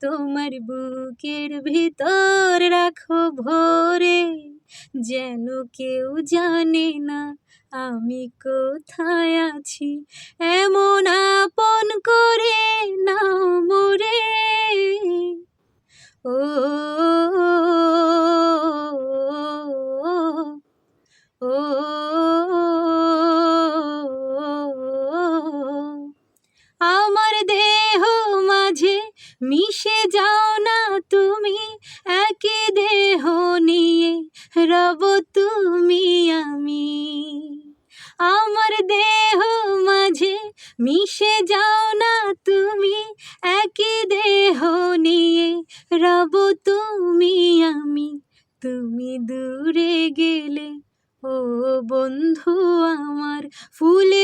তোমার বুকের ভিতর রাখো ভরে যেন কেউ জানে না আমি কোথায় আছি এমন আপন করে নাও মোরে ও আমার মাঝে মিশে যাও না তুমি একই দেহ নিয়ে রব তুমি আমি। আমার দেহ মাঝে মিশে যাও না তুমি একই দেহ নিয়ে রব তুমি আমি। তুমি দূরে গেলে, ও বন্ধু আমার ফুলের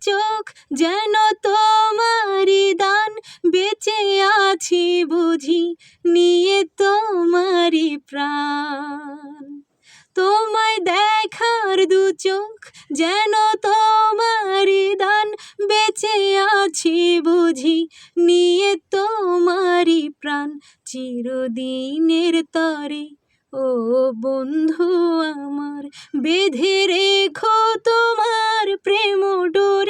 চোখ যেন তোমারই দান। বেঁচে আছি বুঝি, নিয়ে তোমারই প্রাণ। তোমায় দেখার দু চোখ যেন তোমারই দান। বেঁচে আছি বুঝি, নিয়ে তোমারি প্রাণ। চিরদিনের তরে, ও বন্ধু আমার, বেঁধে রেখো তোমার প্রেম ডোরে।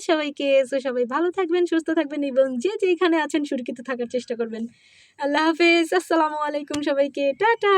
ধন্যবাদ সবাইকে। সো সবাই ভালো থাকবেন, সুস্থ থাকবেন এবং যে যেখানে আছেন সুরক্ষিত থাকার চেষ্টা করবেন। আল্লাহ হাফেজ, আসসালামু আলাইকুম সবাইকে। টাটা!